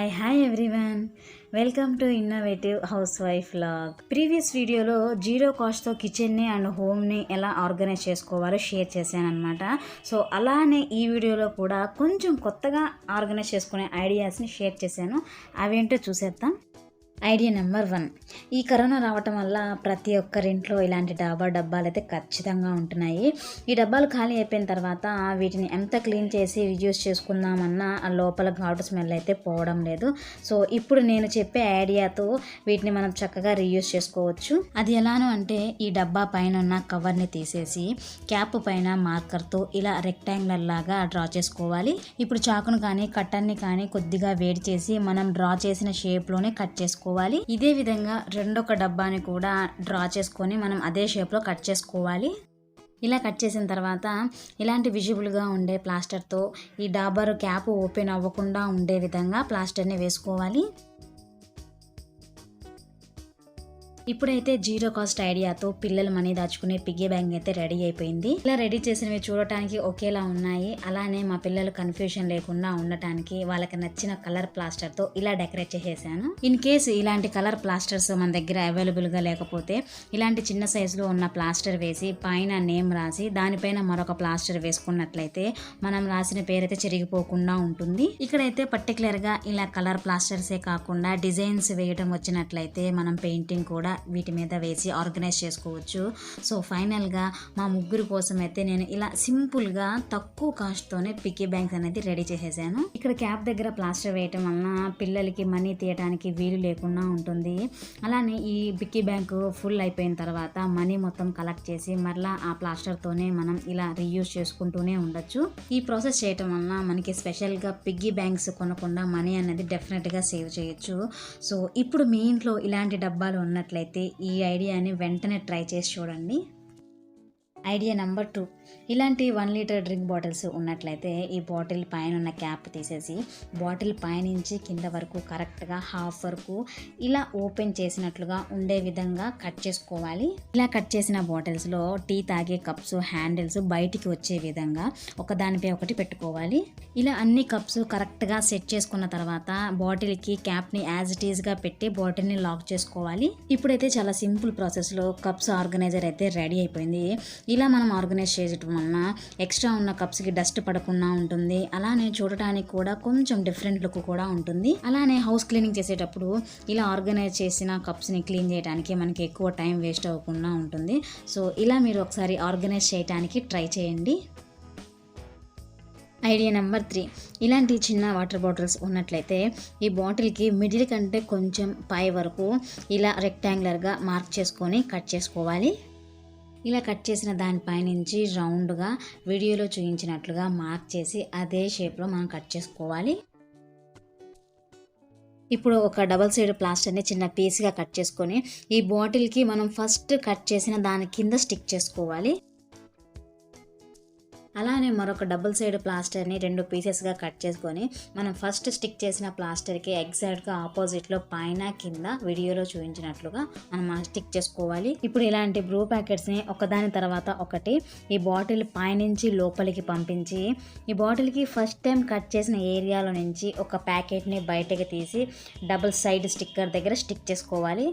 Hi hi everyone welcome to innovative house wife log previous వీడియోలో zero కాస్ట్తో కిచెన్ని and హోమ్ని ఎలా ఆర్గనైజ్ చేసుకోవాలో షేర్ చేశాను అనమాట సో అలానే ఈ వీడియోలో కూడా కొంచెం కొత్తగా ఆర్గనైజ్ చేసుకునే ఐడియాస్ని షేర్ చేశాను. అవేంటో చూసేద్దాం. Idea number one. ఈ కరోనా రావటం వల్ల ప్రతి ఒక్కరింట్లో ఇలాంటి డాబా డబ్బాలు అయితే ఖచ్చితంగా ఉంటున్నాయి. ఈ డబ్బాలు ఖాళీ అయిపోయిన తర్వాత వీటిని ఎంత క్లీన్ చేసి యూజ్ చేసుకుందామన్నా ఆ లోపల ఘాటు స్మెల్ అయితే పోవడం లేదు. సో ఇప్పుడు నేను చెప్పే ఐడియాతో వీటిని మనం చక్కగా రీయూజ్ చేసుకోవచ్చు. అది ఎలాను అంటే ఈ డబ్బా పైన ఉన్న కవర్ని తీసేసి క్యాప్ పైన మార్కర్తో ఇలా రెక్టాంగులర్ లాగా డ్రా చేసుకోవాలి. ఇప్పుడు చాకును కానీ కట్టర్ని కానీ కొద్దిగా వేడి చేసి మనం డ్రా చేసిన షేప్లోనే కట్ చేసుకోవాలి. ఇదే విధంగా రెండొక డబ్బాని కూడా డ్రా చేసుకొని మనం అదే షేప్లో కట్ చేసుకోవాలి. ఇలా కట్ చేసిన తర్వాత ఇలాంటి విజిబుల్గా ఉండే ప్లాస్టర్తో ఈ డాబర్ క్యాప్ ఓపెన్ అవ్వకుండా ఉండే విధంగా ప్లాస్టర్ని వేసుకోవాలి. ఇప్పుడైతే జీరో కాస్ట్ ఐడియాతో పిల్లలు మనీ దాచుకునే పిగ్గీ బ్యాంక్ అయితే రెడీ అయిపోయింది. ఇలా రెడీ చేసినవి చూడటానికి ఒకేలా ఉన్నాయి. అలానే మా పిల్లలు కన్ఫ్యూజన్ లేకుండా ఉండటానికి వాళ్ళకి నచ్చిన కలర్ ప్లాస్టర్తో ఇలా డెకరేట్ చేసేసాను. ఇన్ కేసు ఇలాంటి కలర్ ప్లాస్టర్స్ మన దగ్గర అవైలబుల్గా లేకపోతే ఇలాంటి చిన్న సైజులో ఉన్న ప్లాస్టర్ వేసి పైన నేమ్ రాసి దానిపైన మరొక ప్లాస్టర్ వేసుకున్నట్లయితే మనం రాసిన పేరైతే చెరిగిపోకుండా ఉంటుంది. ఇక్కడైతే పర్టికులర్గా ఇలా కలర్ ప్లాస్టర్సే కాకుండా డిజైన్స్ వేయడం వచ్చినట్లయితే మనం పెయింటింగ్ కూడా వీటి మీద వేసి ఆర్గనైజ్ చేసుకోవచ్చు. సో ఫైనల్గా మా ముగ్గురు కోసం అయితే నేను ఇలా సింపుల్గా తక్కువ కాస్ట్తోనే పిక్కీ బ్యాంక్స్ అనేది రెడీ చేసేసాను. ఇక్కడ క్యాప్ దగ్గర ప్లాస్టర్ వేయటం వలన పిల్లలకి మనీ తీయడానికి వీలు లేకుండా ఉంటుంది. అలానే ఈ పిక్కీ బ్యాంకు ఫుల్ అయిపోయిన తర్వాత మనీ మొత్తం కలెక్ట్ చేసి మరలా ఆ ప్లాస్టర్తోనే మనం ఇలా రీయూజ్ చేసుకుంటూనే ఉండొచ్చు. ఈ ప్రాసెస్ చేయటం వలన మనకి స్పెషల్గా పిగ్గీ బ్యాంక్స్ కొనకుండా మనీ అనేది డెఫినెట్గా సేవ్ చేయొచ్చు. సో ఇప్పుడు మీ ఇంట్లో ఇలాంటి డబ్బాలు ఉన్నట్లయితే ఈ ఐడియాని వెంటనే ట్రై చేసి చూడండి. Idea number two. ఇలాంటి వన్ లీటర్ డ్రింక్ బాటిల్స్ ఉన్నట్లయితే ఈ బాటిల్ పైన ఉన్న క్యాప్ తీసేసి బాటిల్ పైనుంచి కింద వరకు కరెక్ట్గా హాఫ్ వరకు ఇలా ఓపెన్ చేసినట్లుగా ఉండే విధంగా కట్ చేసుకోవాలి. ఇలా కట్ చేసిన బాటిల్స్లో టీ తాగే కప్స్ హ్యాండిల్స్ బయటికి వచ్చే విధంగా ఒకదానిపై ఒకటి పెట్టుకోవాలి. ఇలా అన్ని కప్స్ కరెక్ట్గా సెట్ చేసుకున్న తర్వాత బాటిల్కి క్యాప్ని యాజ్ ఇట్ ఈస్గా పెట్టి బాటిల్ని లాక్ చేసుకోవాలి. ఇప్పుడైతే చాలా సింపుల్ ప్రాసెస్లో కప్స్ ఆర్గనైజర్ అయితే రెడీ అయిపోయింది. ఇలా మనం ఆర్గనైజ్ చేసి చేయటం వలన ఎక్స్ట్రా ఉన్న కప్స్కి డస్ట్ పడకుండా ఉంటుంది. అలానే చూడటానికి కూడా కొంచెం డిఫరెంట్ లుక్ కూడా ఉంటుంది. అలానే హౌస్ క్లీనింగ్ చేసేటప్పుడు ఇలా ఆర్గనైజ్ చేసిన కప్స్ని క్లీన్ చేయడానికి మనకి ఎక్కువ టైం వేస్ట్ అవ్వకుండా ఉంటుంది. సో ఇలా మీరు ఒకసారి ఆర్గనైజ్ చేయడానికి ట్రై చేయండి. ఐడియా నెంబర్ త్రీ ఇలాంటి చిన్న వాటర్ బాటిల్స్ ఉన్నట్లయితే ఈ బాటిల్కి మిడిల్ కంటే కొంచెం పై వరకు ఇలా రెక్టాంగులర్గా మార్క్ చేసుకొని కట్ చేసుకోవాలి. ఇలా కట్ చేసిన దానిపై నుంచి రౌండ్గా వీడియోలో చూపించినట్లుగా మార్క్ చేసి అదే షేప్లో మనం కట్ చేసుకోవాలి. ఇప్పుడు ఒక డబల్ సైడ్ ప్లాస్టర్ని చిన్న పీస్గా కట్ చేసుకొని ఈ బాటిల్కి మనం ఫస్ట్ కట్ చేసిన దాని కింద స్టిక్ చేసుకోవాలి. అలానే మరొక డబుల్ సైడ్ ప్లాస్టర్ని రెండు పీసెస్గా కట్ చేసుకొని మనం ఫస్ట్ స్టిక్ చేసిన ప్లాస్టర్కి ఎగ్జాక్ట్గా ఆపోజిట్లో పైన కింద వీడియోలో చూపించినట్లుగా మనం స్టిక్ చేసుకోవాలి. ఇప్పుడు ఇలాంటి బ్రూ ప్యాకెట్స్ని ఒకదాని తర్వాత ఒకటి ఈ బాటిల్ పైనుంచి లోపలికి పంపించి ఈ బాటిల్కి ఫస్ట్ టైం కట్ చేసిన ఏరియాలో నుంచి ఒక ప్యాకెట్ని బయటకి తీసి డబుల్ సైడ్ స్టిక్కర్ దగ్గర స్టిక్ చేసుకోవాలి.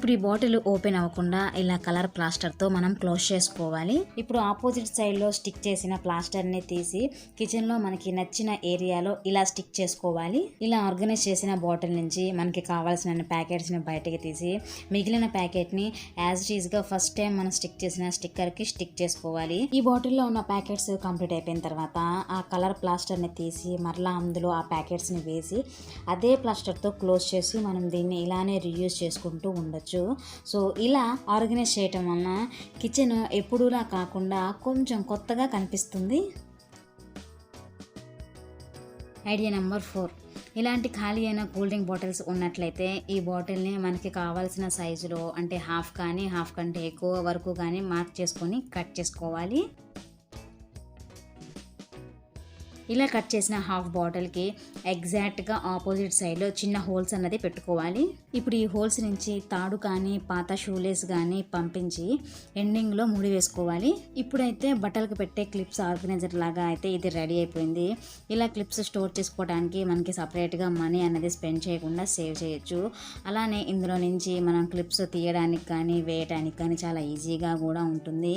ఇప్పుడు ఈ బాటిల్ ఓపెన్ అవ్వకుండా ఇలా కలర్ ప్లాస్టర్తో మనం క్లోజ్ చేసుకోవాలి. ఇప్పుడు ఆపోజిట్ సైడ్లో స్టిక్ చేసిన ప్లాస్టర్ని తీసి కిచెన్లో మనకి నచ్చిన ఏరియాలో ఇలా స్టిక్ చేసుకోవాలి. ఇలా ఆర్గనైజ్ చేసిన బాటిల్ నుంచి మనకి కావాల్సిన ప్యాకెట్స్ని బయటకి తీసి మిగిలిన ప్యాకెట్ని యాజ్ ఈజ్గా ఫస్ట్ టైం మనం స్టిక్ చేసిన స్టిక్కర్కి స్టిక్ చేసుకోవాలి. ఈ బాటిల్లో ఉన్న ప్యాకెట్స్ కంప్లీట్ అయిపోయిన తర్వాత ఆ కలర్ ప్లాస్టర్ని తీసి మరలా అందులో ఆ ప్యాకెట్స్ని వేసి అదే ప్లాస్టర్తో క్లోజ్ చేసి మనం దీన్ని ఇలానే రీయూజ్ చేసుకుంటూ ఉండొచ్చు. సో ఇలా ఆర్గనైజ్ చేయటం వలన కిచెన్ ఎప్పుడూలా కాకుండా కొంచెం కొత్తగా కనిపిస్తుంది. Idea number four. ఇలాంటి ఖాళీ అయిన కూల్ డ్రింక్ బాటిల్స్ ఉన్నట్లయితే ఈ బాటిల్ని మనకి కావాల్సిన సైజులో అంటే హాఫ్ కానీ హాఫ్ కంటే ఎక్కువ వరకు కానీ మార్క్ చేసుకొని కట్ చేసుకోవాలి. ఇలా కట్ చేసిన హాఫ్ బాటిల్కి ఎగ్జాక్ట్గా ఆపోజిట్ సైడ్లో చిన్న హోల్స్ అన్నది పెట్టుకోవాలి. ఇప్పుడు ఈ హోల్స్ నుంచి తాడు కానీ పాత షూలేస్ కానీ పంపించి ఎండింగ్లో ముడి వేసుకోవాలి. ఇప్పుడైతే బట్టలకు పెట్టే క్లిప్స్ ఆర్గనైజర్ లాగా అయితే ఇది రెడీ అయిపోయింది. ఇలా క్లిప్స్ స్టోర్ చేసుకోవడానికి మనకి సపరేట్గా మనీ అనేది స్పెండ్ చేయకుండా సేవ్ చేయొచ్చు. అలానే ఇందులో నుంచి మనం క్లిప్స్ తీయడానికి కానీ వేయడానికి కానీ చాలా ఈజీగా కూడా ఉంటుంది.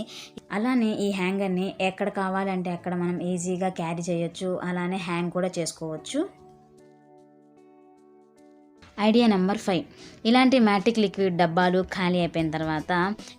అలానే ఈ హ్యాంగర్ని ఎక్కడ కావాలంటే అక్కడ మనం ఈజీగా క్యారీ చేయొచ్చు. అలానే హ్యాంగ్ కూడా చేసుకోవచ్చు. Idea number five. ఇలాంటి మ్యాటిక్ లిక్విడ్ డబ్బాలు ఖాళీ అయిపోయిన తర్వాత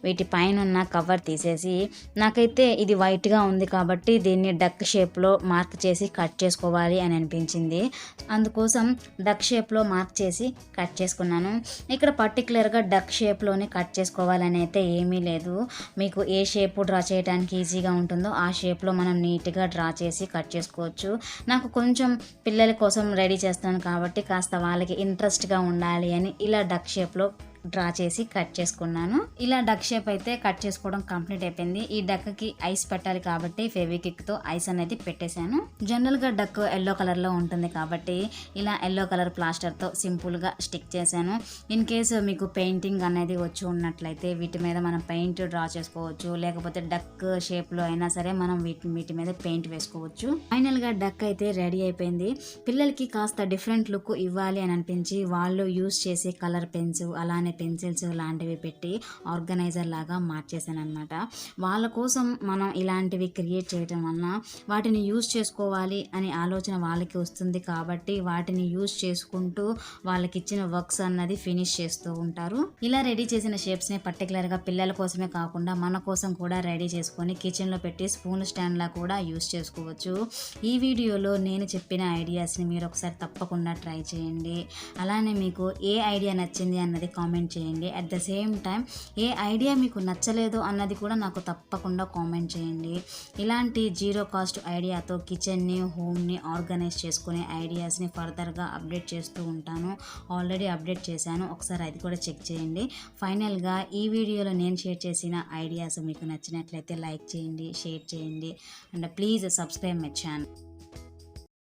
వీటి పైన ఉన్న కవర్ తీసేసి నాకైతే ఇది వైట్గా ఉంది కాబట్టి దీన్ని డక్ షేప్లో మార్క్ చేసి కట్ చేసుకోవాలి అని అనిపించింది. అందుకోసం డక్ షేప్లో మార్క్ చేసి కట్ చేసుకున్నాను. ఇక్కడ పర్టికులర్గా డక్ షేప్లోనే కట్ చేసుకోవాలని అయితే ఏమీ లేదు. మీకు ఏ షేప్ డ్రా చేయడానికి ఈజీగా ఉంటుందో ఆ షేప్లో మనం నీట్గా డ్రా చేసి కట్ చేసుకోవచ్చు. నాకు కొంచెం పిల్లల కోసం రెడీ చేస్తాను కాబట్టి కాస్త వాళ్ళకి ఇంట్రెస్ట్ ఇంట్రెస్ట్గా ఉండాలి అని ఇలా డక్ షేప్లో డ్రా చేసి కట్ చేసుకున్నాను. ఇలా డక్ షేప్ అయితే కట్ చేసుకోవడం కంప్లీట్ అయిపోయింది. ఈ డక్కి ఐస్ పెట్టాలి కాబట్టి ఫెవికిక్తో ఐస్ అనేది పెట్టేశాను. జనరల్గా డక్ ఎల్లో కలర్లో ఉంటుంది కాబట్టి ఇలా ఎల్లో కలర్ ప్లాస్టర్తో సింపుల్గా స్టిక్ చేశాను. ఇన్ కేసు మీకు పెయింటింగ్ అనేది వచ్చి ఉన్నట్లయితే వీటి మీద మనం పెయింట్ డ్రా చేసుకోవచ్చు. లేకపోతే డక్ షేప్లో అయినా సరే మనం వీటి వీటి మీద పెయింట్ వేసుకోవచ్చు. ఫైనల్గా డక్ అయితే రెడీ అయిపోయింది. పిల్లలకి కాస్త డిఫరెంట్ లుక్ ఇవ్వాలి అని అనిపించి వాళ్ళు యూస్ చేసే కలర్ పెన్స్ అలానే పెన్సిల్స్ లాంటివి పెట్టి ఆర్గనైజర్ లాగా మార్చేసాను అనమాట వాళ్ళ కోసం మనం ఇలాంటివి క్రియేట్ చేయటం వలన వాటిని యూజ్ చేసుకోవాలి అనే ఆలోచన వాళ్ళకి వస్తుంది కాబట్టి వాటిని యూజ్ చేసుకుంటూ వాళ్ళకి ఇచ్చిన వర్క్స్ అన్నది ఫినిష్ చేస్తూ ఉంటారు. ఇలా రెడీ చేసిన షేప్స్ని పర్టికులర్గా పిల్లల కోసమే కాకుండా మన కోసం కూడా రెడీ చేసుకొని కిచెన్లో పెట్టి స్పూన్ స్టాండ్లా కూడా యూజ్ చేసుకోవచ్చు. ఈ వీడియోలో నేను చెప్పిన ఐడియాస్ని మీరు ఒకసారి తప్పకుండా ట్రై చేయండి. అలానే మీకు ఏ ఐడియా నచ్చింది అన్నది కామెంట్ కామెంట్ చేయండి. అట్ ద సేమ్ టైం ఏ ఐడియా మీకు నచ్చలేదు అన్నది కూడా నాకు తప్పకుండా కామెంట్ చేయండి. ఇలాంటి జీరో కాస్ట్ ఐడియాతో కిచెన్ని హోమ్ని ఆర్గనైజ్ చేసుకునే ఐడియాస్ని ఫర్దర్గా అప్డేట్ చేస్తూ ఉంటాను. ఆల్రెడీ అప్డేట్ చేశాను. ఒకసారి అది కూడా చెక్ చేయండి. ఫైనల్గా ఈ వీడియోలో నేను షేర్ చేసిన ఐడియాస్ మీకు నచ్చినట్లయితే లైక్ చేయండి షేర్ చేయండి. And please subscribe my channel